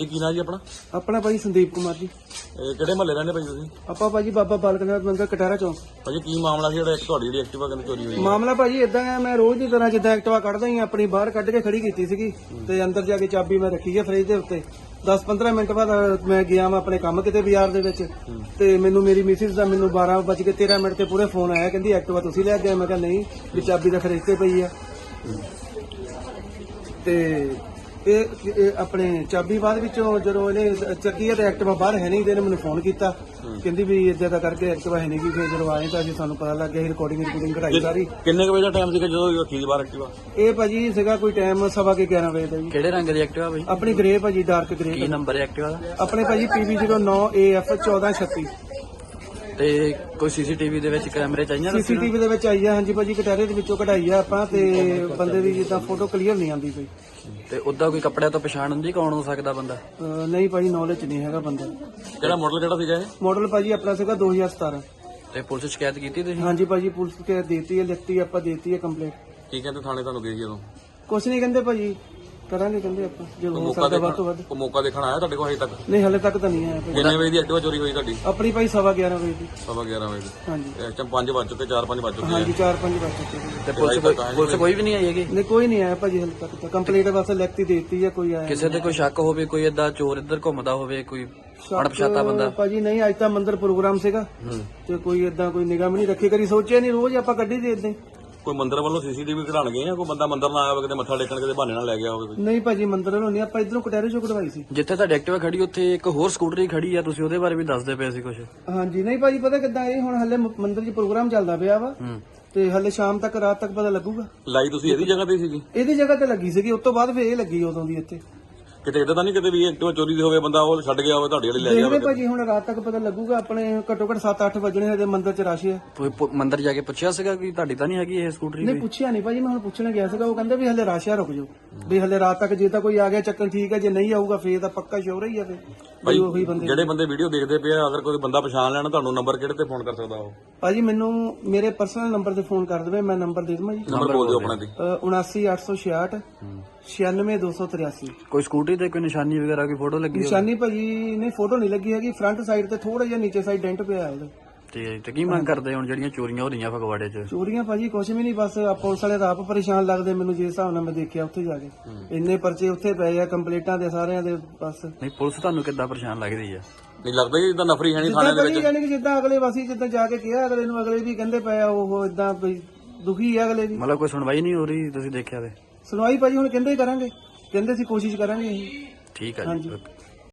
ਇਹ ਕੀ ਨਾਂ ਜੀ ਆਪਣਾ? ਆਪਣਾ ਭਾਜੀ ਸੰਦੀਪ ਕੁਮਾਰ ਜੀ। ਇਹ ਕਿਹੜੇ ਮਹੱਲੇ ਰਹਿੰਦੇ ਭਾਈ ਤੁਸੀਂ? ਆਪਾਂ ਭਾਜੀ ਬਾਬਾ ਬਾਲਕ ਨਾਥ ਮੰਦਰ ਕਟਾਰਾ ਚੌਂਕ। ਭਾਜੀ ਕੀ ਮਾਮਲਾ ਸੀ ਜਿਹੜਾ ਇੱਕ ਤੁਹਾਡੀ ਜਿਹੜੀ ਐਕਟਿਵਾ ਕਹਿੰਦੇ ਚੋਰੀ ਹੋਈ? ਮਾਮਲਾ ਭਾਜੀ ਇਦਾਂ ਹੈ ਮੈਂ ਰੋਜ਼ ਦੀ ਤਰ੍ਹਾਂ ਜਿੱਦਾਂ ਐਕਟਿਵਾ ਕੱਢਦਾ ਹੀ ਆਪਣੀ ਬਾਹਰ ਕੱਢ ਕੇ ਖੜੀ ਕੀਤੀ ਸੀਗੀ ਤੇ ਅੰਦਰ ਜਾ ਕੇ ਚਾਬੀ ਮੈਂ ਰੱਖੀ ਹੈ ਫ੍ਰਿਜ ਦੇ ਉੱਤੇ। 10-15 ਮਿੰਟ ਬਾਅਦ ਮੈਂ ਗਿਆ ਮੈਂ ਆਪਣੇ ਕੰਮ ਕਿਤੇ ਬਾਜ਼ਾਰ ਦੇ ਵਿੱਚ ਤੇ ਮੈਨੂੰ ਮੇਰੀ ਮਿਸਿਸ ਦਾ ਮੈਨੂੰ 12 ਵੱਜ ਕੇ 13 ਮਿੰਟ ਤੇ ਪੂਰੇ ਫੋਨ ਆਇਆ ਕਹਿੰਦੀ ਐਕਟਿਵਾ ਤੁਸੀਂ ਲੈ ਆਏ? ਮੈਂ ਕਿਹਾ ਨਹੀਂ ਵੀ ਚਾਬੀ ਤਾਂ ਫ੍ਰਿਜ ਤੇ ਪਈ ਆ। ਤੇ ਇਹ ਇਹ ਆਪਣੇ ਚਾਬੀ ਬਾਅਦ ਵਿੱਚੋਂ ਜਦੋਂ ਇਹਨੇ ਚੱਕੀ ਹੈ ਤੇ ਐਕਟਿਵਾ ਬਾਹਰ ਹੈ ਨਹੀਂ ਤੇ ਇਹਨੇ ਮੈਨੂੰ ਫੋਨ ਕੀਤਾ। ਕਹਿੰਦੀ ਵੀ ਇਦਾਂ ਦਾ ਕਰਕੇ ਐਕਟਿਵਾ ਹੈ ਨਹੀਂ ਕਿ ਫਿਰ ਜਦੋਂ ਆਏ ਤਾਂ ਅਸੀਂ ਸਾਨੂੰ ਪਤਾ ਲੱਗ ਗਿਆ ਇਹ ਰਿਕਾਰਡਿੰਗ ਰਿਕਾਰਡਿੰਗ ਕਢਾਈ ਸਾਰੀ। ਕਿੰਨੇ ਕੁ ਵਜੇ ਦਾ ਟਾਈਮ ਸੀਗਾ ਜਦੋਂ ਇਹ ਰੱਖੀ ਸੀ ਬਾਹਰ ਐਕਟਿਵਾ? ਇਹ ਭਾਜੀ ਸੀਗਾ ਕੋਈ ਟਾਈਮ ਸਵਾ ਕੇ 11 ਵਜੇ ਦਾ ਜੀ। ਕਿਹੜੇ ਰੰਗ ਦੀ ਐਕਟਿਵਾ ਬਈ ਆਪਣੀ ਗ੍ਰੇ ਭਾਜੀ ਡਾਰਕ ਗ੍ਰੇ ਕੀ ਨੰਬਰ ਹੈ ਐਕਟਿਵਾ ਦਾ? ਆਪਣੇ ਭਾਜੀ PB09AF 1436 ਤੇ ਕੋਈ ਸੀਸੀਟੀਵੀ ਦੇ ਵਿੱਚ ਕੈਮਰੇ ਚਾਹੀਆਂ ਸੀਸੀਟੀਵੀ ਦੇ ਵਿੱਚ ਆਈ ਆ ਹਾਂਜੀ ਭਾਜੀ ਕਟਾਰੇ ਦੇ ਵਿੱਚੋਂ ਕਢਾਈ ਆ ਆਪਾਂ ਤੇ ਬੰਦੇ ਦੀ ਜਿੱਦਾਂ ਫੋਟੋ ਕਲੀਅਰ ਨਹੀਂ ਆਉਂਦੀ ਕੋਈ ਤੇ ਉਦਾਂ ਕੋਈ ਕੱਪੜਿਆਂ ਤੋਂ ਪਛਾਣ ਹੁੰਦੀ ਕੌਣ ਹੋ ਸਕਦਾ ਬੰਦਾ? ਅਹ ਨਹੀਂ ਭਾਜੀ ਨੌਲੇਜ ਨਹੀਂ ਹੈਗਾ ਬੰਦਾ ਕਿਹੜਾ ਮਾਡਲ ਕਿਹੜਾ ਸੀਗਾ ਇਹ? ਮਾਡਲ ਭਾਜੀ ਆਪਣਾ ਸੀਗਾ 2017 ਤੇ ਪੁਲਿਸ ਸ਼ਿਕਾਇਤ ਕੀਤੀ ਤੁਸੀਂ? ਹਾਂਜੀ ਭਾਜੀ ਪੁਲਿਸ ਕੇ ਦੇਤੀ ਹੈ ਲਿਖਤੀ ਆਪਾਂ ਦੇਤੀ ਹੈ ਕੰਪਲੇਂਟ ਕੀ ਕਹਿੰਦੇ ਥਾਣੇ ਤੁਹਾਨੂੰ ਗਏ ਸੀ ਜਦੋਂ ਕੁਛ ਨਹੀਂ ਕਹਿੰਦੇ ਭਾਜੀ ਕਰਾਂਗੇ ਕਹਿੰਦੇ ਆਪਾਂ ਜੋ ਹੋ ਮੌਕਾ ਸਕਦਾ ਵੱਧ ਤੋਂ ਵੱਧ। ਦੇਖਣ ਉਹ ਮੌਕਾ ਦੇਖਣ ਆਇਆ ਤੁਹਾਡੇ ਕੋਲ ਹਜੇ ਤੱਕ? ਨਹੀਂ ਹਲੇ ਤੱਕ ਤਾਂ ਨਹੀਂ ਆਇਆ ਭਾਜੀ ਕਿੰਨੇ ਵਜੇ ਦੀ ਐਕਟਿਵਾ ਚੋਰੀ ਹੋਈ ਤੁਹਾਡੀ? ਆਪਣੀ ਭਾਈ ਸਵਾ 11 ਵਜੇ ਦੀ। ਸਵਾ 11 ਵਜੇ ਦੀ। ਹਾਂਜੀ। ਇਸ ਟਾਈਮ 5 ਵੱਜ ਚੁੱਕੇ 4 5 ਵੱਜ ਚੁੱਕੇ ਆ। ਹਾਂਜੀ 4-5 ਵਜੇ ਤੱਕ ਤੇ ਪੁਲਿਸ ਕੋਈ ਪੁਲਿਸ ਕੋਈ ਵੀ ਨਹੀਂ ਆਈ ਹੈਗੀ? ਨਹੀਂ ਕੋਈ ਨਹੀਂ ਆਇਆ ਭਾਜੀ ਹਲੇ ਤੱਕ ਤਾਂ। ਕੰਪਲੀਟ ਬਸ ਲਿਖਤੀ ਦੇਤੀ ਹੈ ਕੋਈ ਆਇਆ ਕਿਸੇ ਤੇ ਕੋਈ ਸ਼ੱਕ ਹੋਵੇ ਕੋਈ ਏਦਾਂ ਚੋਰ ਇੱਧਰ ਘੁੰਮਦਾ ਹੋਵੇ ਕੋਈ ਅਣਪਛਾਤਾ ਬੰਦਾ? ਭਾਜੀ ਨਹੀਂ ਅੱਜ ਤਾਂ ਮੰਦਰ ਪ੍ਰੋਗਰਾਮ ਸੀਗਾ। ਤੇ ਕੋਈ ਇਦਾਂ ਕੋਈ ਨਿਗਾਹ ਵੀ ਨਹੀਂ ਰੱਖੀ ਕਰੀ ਸੋਚਿਆ ਨਹੀਂ ਰੋਜ਼ ਆਪਾਂ ਕੱਢੀ ਦੇ ਇਦਾਂ ਕੋਈ ਮੰਦਰ ਵੱਲੋਂ ਸੀਸੀਟੀਵੀ ਕਢਾਣ ਗਏ ਆ ਕੋਈ ਬੰਦਾ ਮੰਦਰ ਨਾ ਆਇਆ ਹੋਵੇ ਕਿਤੇ ਮੱਥਾ ਟੇਕਣ ਕਿਤੇ ਬਹਾਨੇ ਨਾਲ ਲੈ ਗਿਆ ਹੋਵੇ ਨਹੀਂ ਭਾਜੀ ਮੰਦਰ ਨੂੰ ਨਹੀਂ ਆਪਾਂ ਇਧਰੋਂ ਕਟਹਿਰੇ ਚੋਂ ਕਢਵਾਈ ਸੀ। ਜਿੱਥੇ ਤੁਹਾਡੀ ਐਕਟਿਵਾ ਖੜੀ ਉੱਥੇ ਇੱਕ ਹੋਰ ਸਕੂਟਰੀ ਖੜੀ ਆ ਤੁਸੀਂ ਉਹਦੇ ਬਾਰੇ ਵੀ ਦੱਸਦੇ ਪਏ ਸੀ ਕੁਝ ਹਾਂਜੀ ਨਹੀਂ ਭਾਜੀ ਪਤਾ ਕਿੱਦਾਂ ਇਹ ਹੁਣ ਹਲੇ ਮ- ਮੰਦਰ 'ਚ ਪ੍ਰੋਗਰਾਮ ਚੱਲਦਾ ਪਿਆ ਵਾ। ਹੂੰ। ਤੇ ਹਲੇ ਸ਼ਾਮ ਤੱਕ ਰਾਤ ਤੱਕ ਪਤਾ ਲੱਗੂਗਾ। ਲਾਈ ਤੁਸੀਂ ਇਹਦੀ ਜਗ੍ਹਾ ਤੇ ਸੀਗੀ? ਇਹਦੀ ਜਗ੍ਹਾ ਤੇ ਲੱਗੀ ਸੀਗੀ ਉਸ ਤੋਂ ਬਾਅਦ ਫੇਰ ਇਹ ਲੱਗੀ ਉਦੋਂ ਦੀ ਇੱਥੇ। ਕਿਤੇ ਇਦਾਂ ਤਾਂ ਨਹੀਂ ਕਿਤੇ ਵੀ ਐਕਟਿਵਾ ਚੋਰੀ ਦੀ ਹੋਵੇ ਬੰਦਾ ਉਹ ਛੱਡ ਗਿਆ ਹੋਵੇ ਤੁਹਾਡੇ ਵਾਲੀ ਲੈ ਗਿਆ ਦੇਖਦੇ ਹੋਵੇ ਭਾਜੀ ਹੁਣ ਰਾਤ ਤੱਕ ਪਤਾ ਲੱਗੂਗਾ ਆਪਣੇ ਘੱਟੋ ਘੱਟ 7-8 ਵਜਣੇ ਹਜੇ ਮੰਦਰ 'ਚ ਰਸ਼ ਹੈ ਕੋਈ ਪੁ- ਮੰਦਿਰ ਜਾ ਕੇ ਪੁੱਛਿਆ ਸੀਗਾ ਕਿ ਤੁਹਾਡੀ ਤਾਂ ਨਹੀਂ ਹੈਗੀ ਇਹ ਸਕੂਟਰੀ ਨਹੀਂ ਪੁੱਛਿਆ ਨਹੀਂ ਭਾਜੀ ਮੈਂ ਹੁਣ ਪੁੱਛਣ ਗਿਆ ਸੀਗਾ ਉਹ ਕਹਿੰਦੇ ਵੀ ਹਲੇ ਰਸ਼ ਆ ਰੁਕ ਜਾਓ। ਵੀ ਹਲੇ ਰਾਤ ਤੱਕ ਜੇ ਤਾਂ ਕੋਈ ਆ ਗਿਆ ਚੱਕਣ ਠੀਕ ਹੈ ਜੇ ਨਹੀਂ ਆਊਗਾ ਫੇਰ ਤਾਂ ਪੱਕਾ ਸ਼ੋਰ ਹੀ ਆ ਫੇਰ ਭਾਈ ਉਹੀ ਬੰਦੇ ਜਿਹੜੇ ਬੰਦੇ ਵੀਡੀਓ ਦੇਖਦੇ ਪਏ ਆ ਅਗਰ ਕੋਈ ਬੰਦਾ ਪਛਾਣ ਲੈਣਾ ਤੁਹਾਨੂੰ ਨੰਬਰ ਕਿਹੜੇ ਤੇ ਫੋਨ ਕਰ ਸਕਦਾ ਉਹ? ਭਾਜੀ ਮੈਨੂੰ ਮੇਰੇ ਪਰਸਨਲ ਨੰਬਰ ਤੇ ਫੋਨ ਕਰ ਦੇਵੇ ਮੈਂ ਨੰਬਰ ਦੇ ਦਵਾਂ ਜੀ? ਨੰਬਰ ਬੋਲ ਦਿਓ ਆਪਣਾ ਦੀ ਅਹ 79866 96283 ਕੋਈ ਸਕੂਟਰੀ ਤੇ ਕੋਈ ਨਿਸ਼ਾਨੀ ਵਗੈਰਾ ਕੋਈ ਫੋਟੋ ਲੱਗੀ ਹੋਵੇ? ਨਿਸ਼ਾਨੀ ਭਾਜੀ ਨਹੀਂ ਫੋਟੋ ਨਹੀਂ ਲੱਗੀ ਹੈਗੀ। ਫਰੰਟ ਸਾਈਡ ਤੇ ਥੋੜਾ ਜਿਹਾ ਨੀਚੇ ਸਾਈਡ ਡੈਂਟ ਪਿਆ ਉਹਦੇ। ਤੇ ਤੇ ਕੀ ਮੰਗ ਕਰਦੇ ਹੁਣ ਜਿਹੜੀਆਂ ਚੋਰੀਆਂ ਹੋ ਰਹੀਆਂ ਫਗਵਾੜੇ 'ਚ? ਚੋਰੀਆਂ ਭਾਜੀ ਕੁਛ ਵੀ ਨਹੀਂ ਬਸ ਆ ਪੁਲਿਸ ਵਾਲੇ ਤਾਂ ਆਪ ਪਰੇਸ਼ਾਨ ਲੱਗਦੇ ਮੈਨੂੰ ਜਿਸ ਹਿਸਾਬ ਨਾਲ ਮੈਂ ਦੇਖਿਆ ਉੱਥੇ ਜਾ ਕੇ। ਇੰਨੇ ਪਰਚੇ ਉੱਥੇ ਪਏ ਆ ਕੰਪਲੀਟਾਂ ਦੇ ਸਾਰਿਆਂ ਦੇ ਬਸ। ਨਹੀਂ ਪੁਲਿਸ ਤੁਹਾਨੂੰ ਕਿੱਦਾਂ ਪਰੇਸ਼ਾਨ ਲੱਗਦੀ ਆ? ਨਹੀਂ ਲੱਗਦਾ ਕਿ ਜਿੱਦਾਂ ਨਫਰੀ ਹੈ ਨਹੀਂ ਥਾਣੇ ਦੇ ਭਾਜੀ ਵਿੱਚ। ਯਾਨੀ ਕਿ ਜਿੱਦਾਂ ਅਗਲੇ ਵਾਸੀ ਜਿੱਦਾਂ ਜਾ ਕੇ ਕਿਹਾ ਅਗਲੇ ਨੂੰ ਅਗਲੇ ਵੀ ਕਹਿੰਦੇ ਪਏ ਆ ਉਹ ਇਦਾਂ ਵੀ ਦੁਖੀ ਆ ਅਗਲੇ ਵੀ। ਮਤਲਬ ਕੋਈ ਸੁਣਵਾਈ ਨਹੀਂ ਹੋ ਰਹੀ ਤੁਸੀਂ ਦੇਖਿਆ ਤੇ? ਸੁਣਵਾਈ ਭਾਜੀ ਹੁਣ ਕਹਿੰਦੇ ਹੀ ਕਰਾਂਗੇ ਕਹਿੰਦੇ ਸੀ ਕੋਸ਼ਿਸ਼ ਕਰਾਂਗੇ ਅਸੀਂ ਠੀਕ ਆ ਜੀ ਹਾਂਜੀ। ਓਕੇ।